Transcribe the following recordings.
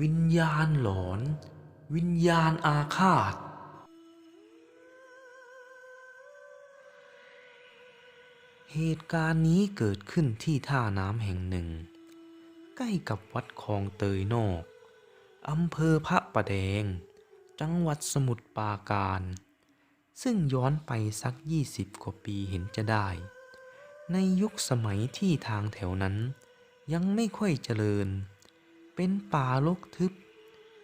วิญญาณหลอน วิญญาณอาฆาต เหตุการณ์นี้เกิดขึ้นที่ท่าน้ำแห่งหนึ่ง ใกล้กับวัดคลองเตยนอกอำเภอพระประแดง จังหวัดสมุทรปราการ ซึ่งย้อนไปสัก20กว่าปีเห็นจะได้ ในยุคสมัยที่ทางแถวนั้นยังไม่ค่อยเจริญ เป็นป่ารกทึบ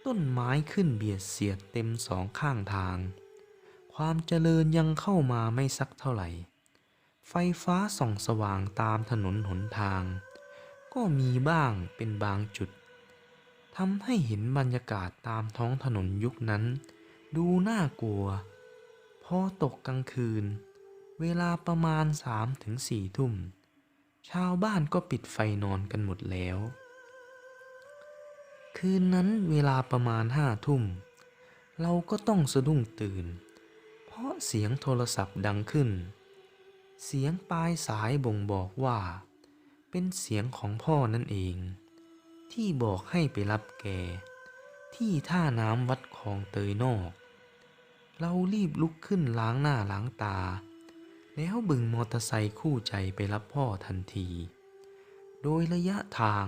ต้นไม้ขึ้นเบียดเสียดเต็มสองข้างทาง ความเจริญยังเข้ามาไม่สักเท่าไหร่ ไฟฟ้าส่องสว่างตามถนนหนทาง ก็มีบ้างเป็นบางจุดทำให้เห็นบรรยากาศตามท้องถนนยุคนั้น ดูน่ากลัว พอตกกลางคืน เวลาประมาณสามถึงสี่ทุ่ม ชาวบ้านก็ปิดไฟนอนกันหมดแล้ว คืนนั้นเวลาประมาณห้าทุ่ม เราก็ต้องสะดุ้งตื่น เพราะเสียงโทรศัพท์ดังขึ้น เสียงปลายสายบ่งบอกว่า เป็นเสียงของพ่อนั่นเอง ที่บอกให้ไปรับแก ที่ท่าน้ำวัดคลองเตยนอก เรารีบลุกขึ้นล้างหน้าล้างตา แล้วบึงมอเตอร์ไซค์คู่ใจไปรับพ่อทันที โดยระยะทาง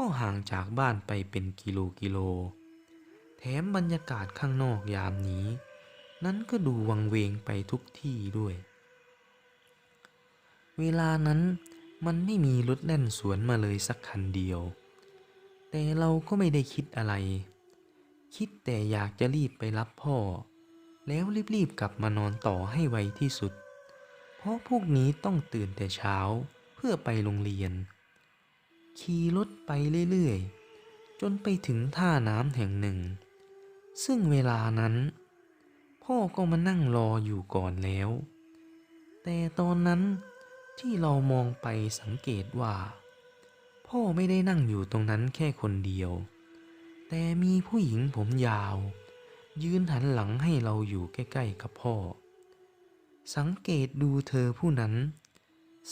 ก็ห่างจากบ้านไปเป็นกิโลกิโล แถมบรรยากาศข้างนอกยามนี้ นั้นก็ดูวังเวงไปทุกที่ด้วย เวลานั้นมันไม่มีรถแล่นสวนมาเลยสักคันเดียว แต่เราก็ไม่ได้คิดอะไร คิดแต่อยากจะรีบไปรับพ่อ แล้วรีบๆกลับมานอนต่อให้ไวที่สุด เพราะพวกนี้ต้องตื่นแต่เช้าเพื่อไปโรงเรียน ขี่รถไปเรื่อยๆ จนไปถึงท่าน้ำแห่งหนึ่ง ซึ่งเวลานั้น พ่อก็มานั่งรออยู่ก่อนแล้ว แต่ตอนนั้นที่เรามองไปสังเกตว่า พ่อไม่ได้นั่งอยู่ตรงนั้นแค่คนเดียว แต่มีผู้หญิงผมยาว ยืนหันหลังให้เราอยู่ใกล้ๆกับพ่อ สังเกตดูเธอผู้นั้น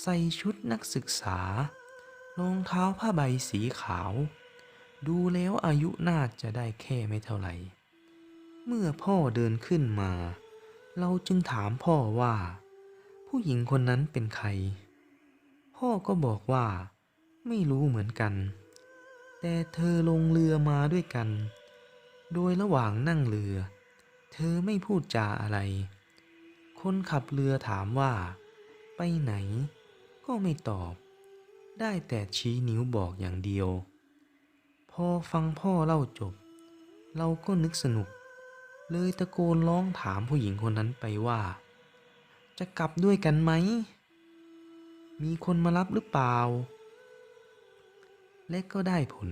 ใส่ชุดนักศึกษา รองเท้าผ้าใบสีขาว ดูแล้วอายุน่าจะได้แค่ไม่เท่าไหร่ เมื่อพ่อเดินขึ้นมา เราจึงถามพ่อว่า ผู้หญิงคนนั้นเป็นใคร พ่อก็บอกว่า ไม่รู้เหมือนกัน แต่เธอลงเรือมาด้วยกัน โดยระหว่างนั่งเรือ เธอไม่พูดจาอะไร คนขับเรือถามว่า ไปไหน ก็ไม่ตอบ ได้แต่ชี้นิ้วบอกอย่างเดียว พอฟังพ่อเล่าจบ เราก็นึกสนุก เลยตะโกนร้องถามผู้หญิงคนนั้นไปว่า จะกลับด้วยกันไหม มีคนมารับหรือเปล่า และก็ได้ผล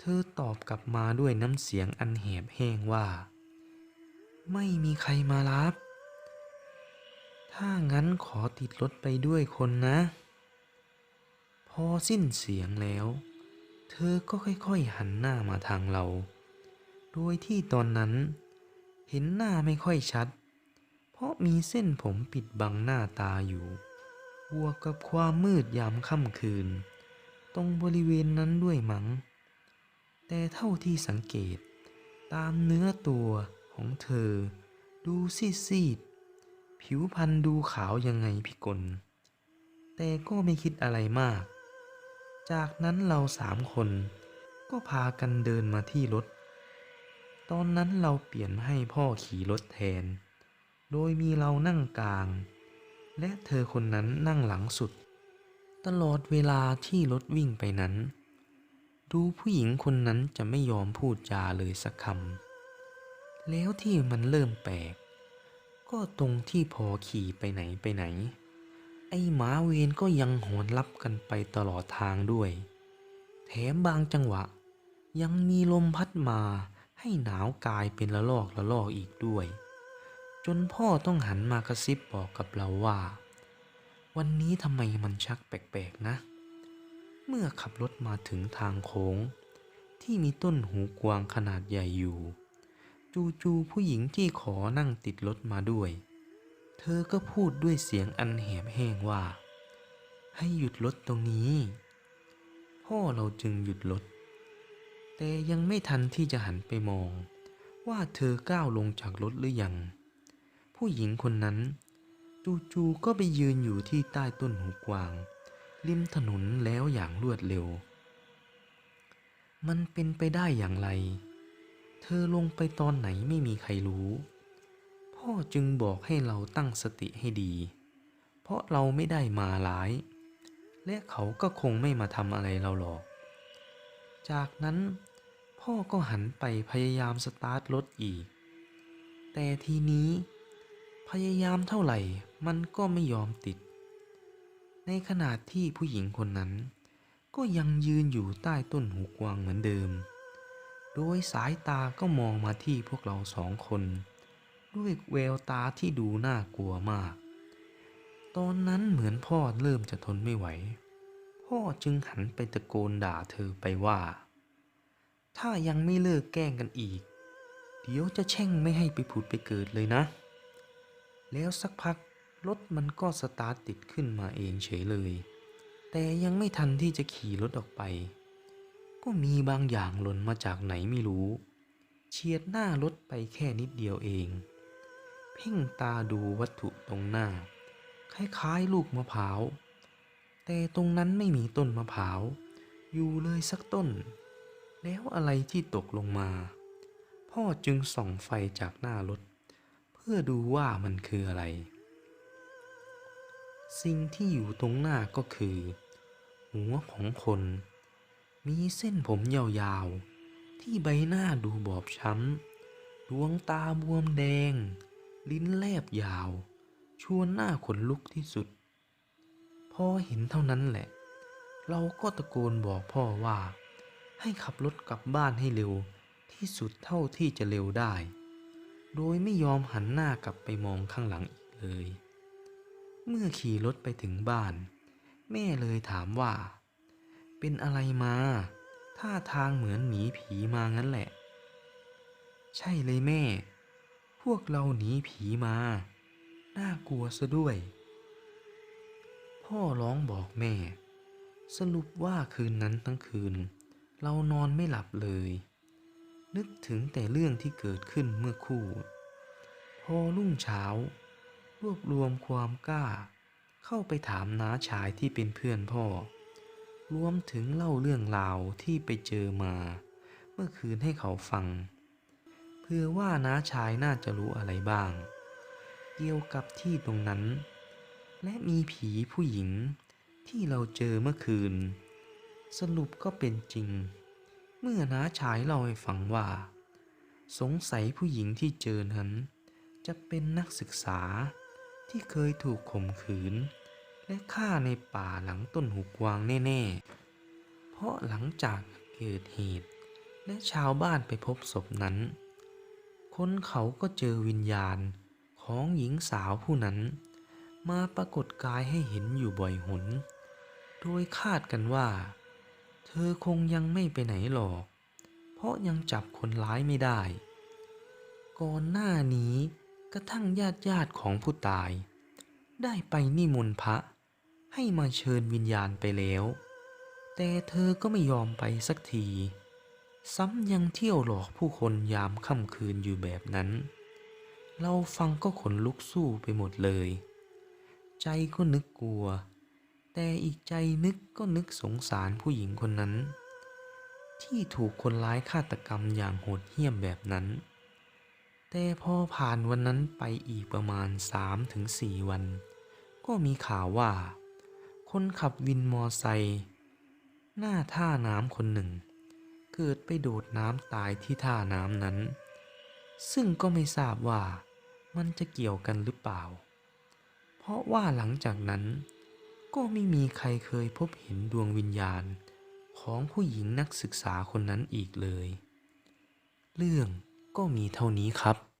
เธอตอบกลับมาด้วยน้ำเสียงอันแหบแห้งว่า ไม่มีใครมารับ ถ้างั้นขอติดรถไปด้วยคนนะ พอสิ้นเสียงแล้ว เธอก็ค่อยๆหันหน้ามาทางเรา โดยที่ตอนนั้น เห็นหน้าไม่ค่อยชัด เพราะมีเส้นผมปิดบังหน้าตาอยู่บวกกับความมืดยามค่ำคืน ตรงบริเวณนั้นด้วยมัง้ง แต่เท่าที่สังเกตตามเนื้อตัวของเธอ ดูซีดๆผิวพรรณดูขาวยังไงพิกลแต่ก็ไม่คิดอะไรมาก จากนั้นเราสามคนก็พากันเดินมาที่รถ ตอนนั้นเราเปลี่ยนให้พ่อขี่รถแทน โดยมีเรานั่งกลาง และเธอคนนั้นนั่งหลังสุด ตลอดเวลาที่รถวิ่งไปนั้น ดูผู้หญิงคนนั้นจะไม่ยอมพูดจาเลยสักคำ แล้วที่มันเริ่มแปลก ก็ตรงที่พอขี่ไปไหนไปไหน อ้หมาเวนก็ยังหอนรับกันไปตลอดทางด้วย แถมบางจังหวะ ยังมีลมพัดมาให้หนาวกายเป็นละลอกละลอกอีกด้วย จนพ่อต้องหันมากระซิบบอกกับเราว่า วันนี้ทำไมมันชักแปลกๆนะ เมื่อขับรถมาถึงทางโค้ง ที่มีต้นหูกวางขนาดใหญ่อยู่ จู่ๆผู้หญิงที่ขอนั่งติดรถมาด้วย เธอก็พูดด้วยเสียงอันแหบแห้งว่า ให้หยุดรถตรงนี้ พ่อเราจึงหยุดรถ แต่ยังไม่ทันที่จะหันไปมอง ว่าเธอก้าวลงจากรถหรือยัง ผู้หญิงคนนั้น จู่ๆก็ไปยืนอยู่ที่ใต้ต้นหูกวาง ริมถนนแล้วอย่างรวดเร็ว มันเป็นไปได้อย่างไร เธอลงไปตอนไหนไม่มีใครรู้ พ่อจึงบอกให้เราตั้งสติให้ดี เพราะเราไม่ได้มาร้าย และเขาก็คงไม่มาทำอะไรเราหรอก จากนั้นพ่อก็หันไปพยายามสตาร์ทรถอีก แต่ทีนี้ พยายามเท่าไหร่มันก็ไม่ยอมติด ในขณะที่ผู้หญิงคนนั้น ก็ยังยืนอยู่ใต้ต้นหูกวางเหมือนเดิม โดยสายตาก็มองมาที่พวกเราสองคน ด้วยแววตาที่ดูน่ากลัวมาก ตอนนั้นเหมือนพ่อเริ่มจะทนไม่ไหว พ่อจึงหันไปตะโกนด่าเธอไปว่า ถ้ายังไม่เลิกแกล้งกันอีก เดี๋ยวจะแช่งไม่ให้ไปผุดไปเกิดเลยนะ แล้วสักพักรถมันก็สตาร์ทติดขึ้นมาเองเฉยเลย แต่ยังไม่ทันที่จะขี่รถออกไป ก็มีบางอย่างหล่นมาจากไหนไม่รู้ เฉียดหน้ารถไปแค่นิดเดียวเอง เพ่งตาดูวัตถุตรงหน้า คล้ายๆลูกมะพร้าว แต่ตรงนั้นไม่มีต้นมะพร้าว อยู่เลยสักต้น แล้วอะไรที่ตกลงมา พ่อจึงส่องไฟจากหน้ารถ เพื่อดูว่ามันคืออะไร สิ่งที่อยู่ตรงหน้าก็คือ หัวของคน มีเส้นผมยาวๆ ที่ใบหน้าดูบอบช้ำ ดวงตาบวมแดง ลิ้นแลบยาว ชวนหน้าขนลุกที่สุด พอเห็นเท่านั้นแหละ เราก็ตะโกนบอกพ่อว่า ให้ขับรถกลับบ้านให้เร็วที่สุดเท่าที่จะเร็วได้ โดยไม่ยอมหันหน้ากลับไปมองข้างหลังอีกเลย เมื่อขี่รถไปถึงบ้าน แม่เลยถามว่า เป็นอะไรมาท่าทางเหมือนหนีผีมางั้นแหละ ใช่เลยแม่ พวกเราหนีผีมา น่ากลัวซะด้วย พ่อร้องบอกแม่ สรุปว่าคืนนั้นทั้งคืน เรานอนไม่หลับเลย นึกถึงแต่เรื่องที่เกิดขึ้นเมื่อคู่ พอรุ่งเช้า รวบรวมความกล้า เข้าไปถามน้าชายที่เป็นเพื่อนพ่อ รวมถึงเล่าเรื่องราวที่ไปเจอมา เมื่อคืนให้เขาฟัง เพื่อว่าน้าชายน่าจะรู้อะไรบ้าง เกี่ยวกับที่ตรงนั้น และมีผีผู้หญิงที่เราเจอเมื่อคืน สรุปก็เป็นจริง เมื่อน้าชายเล่าให้ฟังว่า สงสัยผู้หญิงที่เจอนั้น จะเป็นนักศึกษาที่เคยถูกข่มขืน และฆ่าในป่าหลังต้นหูกวางแน่ๆ เพราะหลังจากเกิดเหตุ และชาวบ้านไปพบศพนั้น คนเขาก็เจอวิญญาณของหญิงสาวผู้นั้น มาปรากฏกายให้เห็นอยู่บ่อยหน โดยคาดกันว่า เธอคงยังไม่ไปไหนหรอก เพราะยังจับคนร้ายไม่ได้ ก่อนหน้านี้กระทั่งญาติญาติๆของผู้ตาย ได้ไปนิมนต์พระให้มาเชิญวิญญาณไปแล้ว แต่เธอก็ไม่ยอมไปสักที ซ้ำยังเที่ยวหลอกผู้คนยามค่ำคืนอยู่แบบนั้น เราฟังก็ขนลุกสู้ไปหมดเลย ใจก็นึกกลัว แต่อีกใจนึกก็นึกสงสารผู้หญิงคนนั้น ที่ถูกคนร้ายฆาตกรรมอย่างโหดเหี้ยมแบบนั้น แต่พอผ่านวันนั้นไปอีกประมาณ 3-4 วัน ก็มีข่าวว่า คนขับวินมอไซค์หน้าท่าน้ำคนหนึ่ง เกิดไปโดดน้ำตายที่ท่าน้ำนั้น ซึ่งก็ไม่ทราบว่ามันจะเกี่ยวกันหรือเปล่า เพราะว่าหลังจากนั้น ก็ไม่มีใครเคยพบเห็นดวงวิญญาณของผู้หญิงนักศึกษาคนนั้นอีกเลย เรื่องก็มีเท่านี้ครับ